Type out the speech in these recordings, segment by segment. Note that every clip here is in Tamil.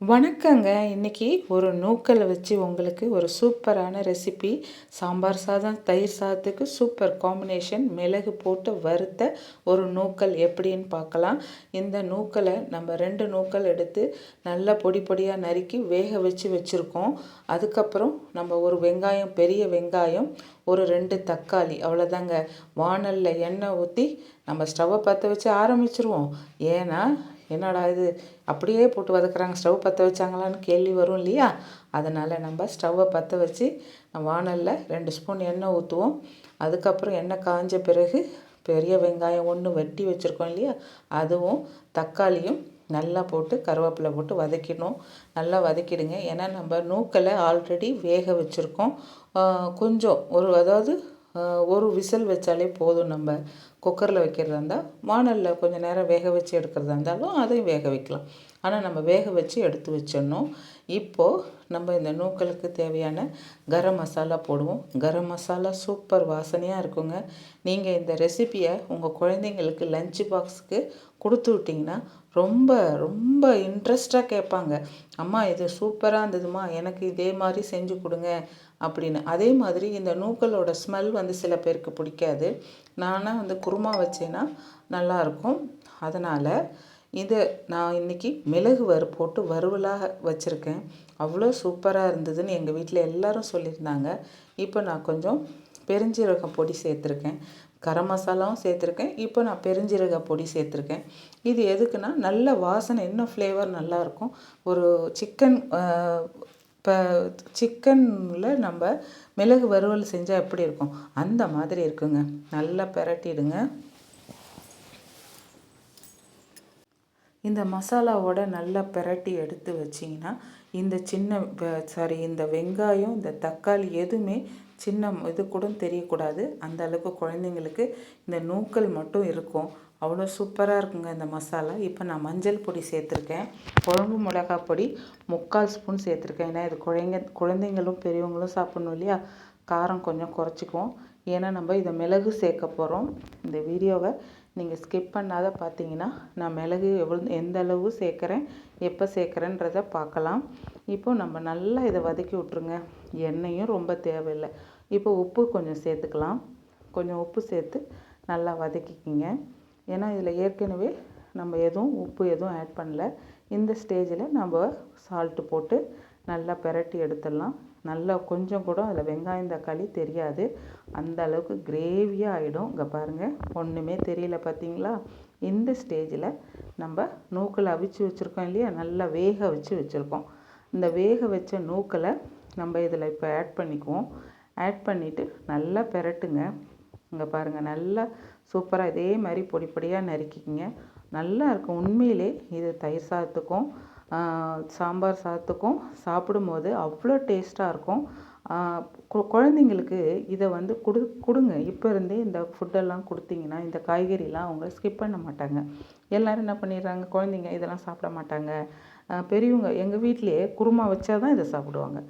வணக்கங்க. இன்னைக்கு ஒரு நூக்கலை வச்சு உங்களுக்கு ஒரு சூப்பரான ரெசிபி. சாம்பார் சாதம் தயிர் சாதத்துக்கு சூப்பர் காம்பினேஷன் மிளகு போட்டு வறுத்த ஒரு நூக்கல் எப்படின்னு பார்க்கலாம். இந்த நூக்கலை நம்ம ரெண்டு நூக்கல் எடுத்து நல்லா பொடி பொடியாக நறுக்கி வேக வச்சு வச்சுருக்கோம். அதுக்கப்புறம் நம்ம ஒரு வெங்காயம் பெரிய வெங்காயம் ஒரு ரெண்டு தக்காளி அவ்வளோதாங்க. வானலில் எண்ணெய் ஊற்றி நம்ம ஸ்டவ்வை பற்ற வச்சு ஆரம்பிச்சிருவோம். ஏன்னா என்னடா இது? அப்படியே போட்டு வதக்குறாங்க. ஸ்டவ் பற்ற வச்சாங்களான்னு கேள்வி வரும் இல்லையா? அதனால் நம்ம ஸ்டவ்வை பற்ற வச்சு வானலில் ரெண்டு ஸ்பூன் எண்ணெய் ஊற்றுவோம் அதுக்கப்புறம் எண்ணெய் காஞ்ச பிறகு பெரிய வெங்காயம் ஒன்று வெட்டி வச்சுருக்கோம் இல்லையா? அதுவும் தக்காளியும் நல்லா போட்டு கருவேப்பிலை போட்டு வதக்கிடணும். நல்லா வதக்கிடுங்க. ஏன்னா நம்ம நூக்கலை ஆல்ரெடி வேக வச்சுருக்கோம். கொஞ்சம் ஒரு அதாவது ஒரு விசில் வச்சாலே போதும் நம்ம. குக்கரில் வைக்கிறதா இருந்தால் வானலில் கொஞ்சம் நேரம் வேக வச்சு எடுக்கிறதா இருந்தாலும் அதையும் வேக வைக்கலாம். ஆனால் நம்ம வேக வச்சு எடுத்து வச்சிடணும். இப்போது நம்ம இந்த நூக்களுக்கு தேவையான கரம் மசாலா போடுவோம். கரம் மசாலா சூப்பர் வாசனையாக இருக்குங்க. நீங்கள் இந்த ரெசிப்பியை உங்கள் குழந்தைங்களுக்கு லஞ்ச் பாக்ஸுக்கு கொடுத்து விட்டிங்கன்னா ரொம்ப ரொம்ப இன்ட்ரெஸ்டாக கேட்பாங்க. அம்மா இது சூப்பராக இருந்ததுமா எனக்கு இதே மாதிரி செஞ்சு கொடுங்க. அப்படின்னு. அதே மாதிரி இந்த நூக்களோட ஸ்மெல் வந்து சில பேருக்கு பிடிக்காது. நானாக வந்து குருமா வச்சேன்னா நல்லாயிருக்கும். அதனால் இது நான் இன்றைக்கி மிளகு வறு போட்டு வறுவலாக வச்சுருக்கேன். அவ்வளோ சூப்பராக இருந்ததுன்னு எங்கள் வீட்டில் எல்லோரும் சொல்லியிருந்தாங்க. இப்போ நான் கொஞ்சம் பெருஞ்சீரக பொடி சேர்த்துருக்கேன். கரம் மசாலாவும் சேர்த்துருக்கேன். இப்போ நான் பெருஞ்சீரக பொடி சேர்த்துருக்கேன். இது எதுக்குன்னா நல்ல வாசனை இன்னும் ஃப்ளேவர் நல்லாயிருக்கும். ஒரு சிக்கன் இப்போ சிக்கனில் நம்ம மிளகு வறுவல் செஞ்சால் எப்படி இருக்கும்? அந்த மாதிரி இருக்குங்க. நல்லா பெரட்டிடுங்க. இந்த மசாலாவோட நல்லா பிரட்டி எடுத்து வச்சிங்கன்னா இந்த சின்ன சாரி இந்த வெங்காயம் இந்த தக்காளி எதுவுமே சின்ன இது கூட தெரியக்கூடாது. அந்த அளவுக்கு குழந்தைங்களுக்கு இந்த நூக்கல் மட்டும் இருக்கும். அவ்வளோ சூப்பராக இருக்குங்க இந்த மசாலா. இப்போ நான் மஞ்சள் பொடி சேர்த்துருக்கேன். குழம்பு மிளகா பொடி முக்கால் ஸ்பூன் சேர்த்துருக்கேன். ஏன்னா இது குழந்தைங்க குழந்தைங்களும் பெரியவங்களும் சாப்பிட்ணும் இல்லையா? காரம் கொஞ்சம் குறைச்சிக்குவோம். ஏன்னா நம்ம இதை மிளகு சேர்க்க போகிறோம் இந்த வீடியோவை நீங்கள் ஸ்கிப் பண்ணாத பார்த்தீங்கன்னா நான் மிளகு எவ்வளோ எந்த அளவு சேர்க்குறேன் எப்போ சேர்க்குறேன்றத பார்க்கலாம். இப்போது நம்ம நல்லா இதை வதக்கி விட்ருங்க எண்ணெயும் ரொம்ப தேவையில்லை. இப்போ உப்பு கொஞ்சம் சேர்த்துக்கலாம். கொஞ்சம் உப்பு சேர்த்து நல்லா வதக்கிக்கிங்க. ஏன்னா இதில் ஏற்கனவே நம்ம எதுவும் உப்பு எதுவும் ஆட் பண்ணல. இந்த ஸ்டேஜில் நம்ம சால்ட்டு போட்டு நல்லா பெரட்டி எடுத்துடலாம். நல்லா கொஞ்சம் கூட அதில் வெங்காயம் தக்காளி தெரியாது. அந்த அளவுக்கு கிரேவியாக ஆகிடும் இங்கே பாருங்கள் ஒன்றுமே தெரியல பார்த்தீங்களா இந்த ஸ்டேஜில் நம்ம நூக்கில் அவிச்சு வச்சுருக்கோம் இல்லையா? நல்லா வேக வச்சு வச்சுருக்கோம். இந்த வேக வச்ச நூக்களை நம்ம இதில் இப்போ ஆட் பண்ணிக்குவோம். ஆட் பண்ணிவிட்டு நல்லா பெரட்டுங்க. இங்கே பாருங்கள் நல்லா சூப்பராக இதே மாதிரி பொடி பொடியாக நறுக்கிக்கிங்க. நல்லா இருக்கும். உண்மையிலே இது தயிர் சாதத்துக்கும் சாம்பார் சாதத்துக்கும் சாப்பிடும்போது அவ்வளோ டேஸ்ட்டாக இருக்கும். குழந்தைங்களுக்கு இதை வந்து கொடு கொடுங்க. இப்போ இருந்தே இந்த ஃபுட்டெல்லாம் கொடுத்தீங்கன்னா இந்த காய்கறிலாம் அவங்க ஸ்கிப் பண்ண மாட்டாங்க. எல்லோரும் என்ன பண்ணிடுறாங்க? குழந்தைங்க இதெல்லாம் சாப்பிட மாட்டாங்க. பெரியவங்க எங்கள் வீட்டிலேயே குருமா வச்சா தான் இதை சாப்பிடுவாங்க.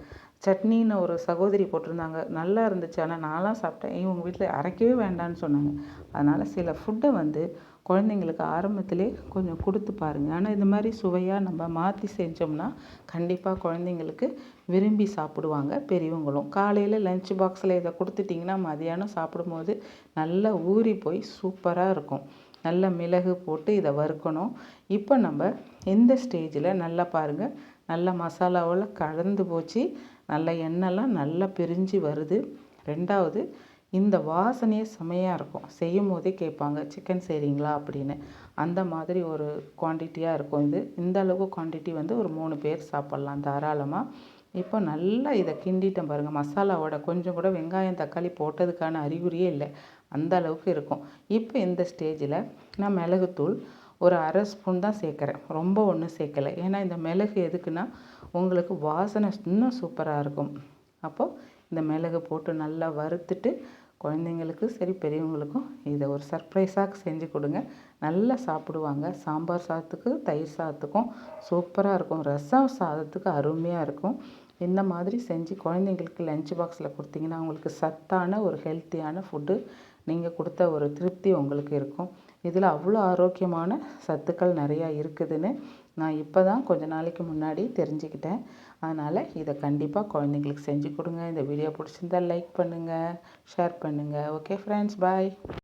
சட்னின்னு ஒரு சகோதரி போட்டிருந்தாங்க. நல்லா இருந்துச்சு. ஆனால் நான்லாம் சாப்பிட்டேன். இவங்க வீட்டில் அரைக்கவே வேண்டான்னு சொன்னாங்க. அதனால் சில ஃபுட்டை வந்து குழந்தைங்களுக்கு ஆரம்பத்திலே கொஞ்சம் கொடுத்து பாருங்கள் ஆனால் இந்த மாதிரி சுவையாக நம்ம மாற்றி செஞ்சோம்னா கண்டிப்பாக குழந்தைங்களுக்கு விரும்பி சாப்பிடுவாங்க பெரியவங்களும். காலையில் லஞ்ச் பாக்ஸில் இதை கொடுத்துட்டிங்கன்னா மதியானம் சாப்பிடும்போது நல்லா ஊறி போய் சூப்பராக இருக்கும். நல்ல மிளகு போட்டு இதை வறுக்கணும். இப்போ நம்ம எந்த ஸ்டேஜில் நல்லா பாருங்கள் நல்ல மசாலாவோடு கலந்து போச்சு. நல்ல எண்ணெய்லாம் நல்லா பிரிஞ்சு வருது. ரெண்டாவது இந்த வாசனையே செமையாக இருக்கும். செய்யும் போதே கேட்பாங்க சிக்கன் செய்கிறீங்களா அப்படின்னு. அந்த மாதிரி ஒரு குவான்டிட்டியாக இருக்கும் இது. இந்த அளவுக்கு குவான்டிட்டி வந்து ஒரு மூணு பேர் சாப்பிட்லாம் தாராளமாக இப்போ நல்லா இதை கிண்டிட்டேன் பாருங்கள் மசாலாவோட கொஞ்சம் கூட வெங்காயம் தக்காளி போட்டதுக்கான அறிகுறியே இல்லை. அந்த அளவுக்கு இருக்கும். இப்போ இந்த ஸ்டேஜில் நான் மிளகுத்தூள் ஒரு அரை ஸ்பூன் தான் சேர்க்குறேன். ரொம்ப ஒன்றும் சேர்க்கலை. ஏன்னா இந்த மிளகு எதுக்குன்னா உங்களுக்கு வாசனை இன்னும் சூப்பராக இருக்கும். அப்போது இந்த மிளகு போட்டு நல்லா வறுத்துட்டு குழந்தைங்களுக்கு சரி பெரியவங்களுக்கும் இதை ஒரு சர்ப்ரைஸாக செஞ்சு கொடுங்க. நல்லா சாப்பிடுவாங்க. சாம்பார் சாதத்துக்கு தயிர் சாதத்துக்கும் சூப்பராக இருக்கும். ரசம் சாதத்துக்கு அருமையாக இருக்கும். இந்த மாதிரி செஞ்சு குழந்தைங்களுக்கு லஞ்ச் பாக்ஸில் கொடுத்தீங்கன்னா அவங்களுக்கு சத்தான ஒரு ஹெல்த்தியான ஃபுட்டு நீங்கள் கொடுத்த ஒரு திருப்தி உங்களுக்கு இருக்கும். இதில் அவ்வளோ ஆரோக்கியமான சத்துக்கள் நிறையா இருக்குதுன்னு நான் இப்போ தான் கொஞ்ச நாளைக்கு முன்னாடி தெரிஞ்சுக்கிட்டேன். அதனால் இதை கண்டிப்பாக குழந்தைங்களுக்கு செஞ்சு கொடுங்க. இந்த வீடியோ பிடிச்சிருந்தா லைக் பண்ணுங்கள் ஷேர் பண்ணுங்கள் ஓகே ஃப்ரெண்ட்ஸ் பாய்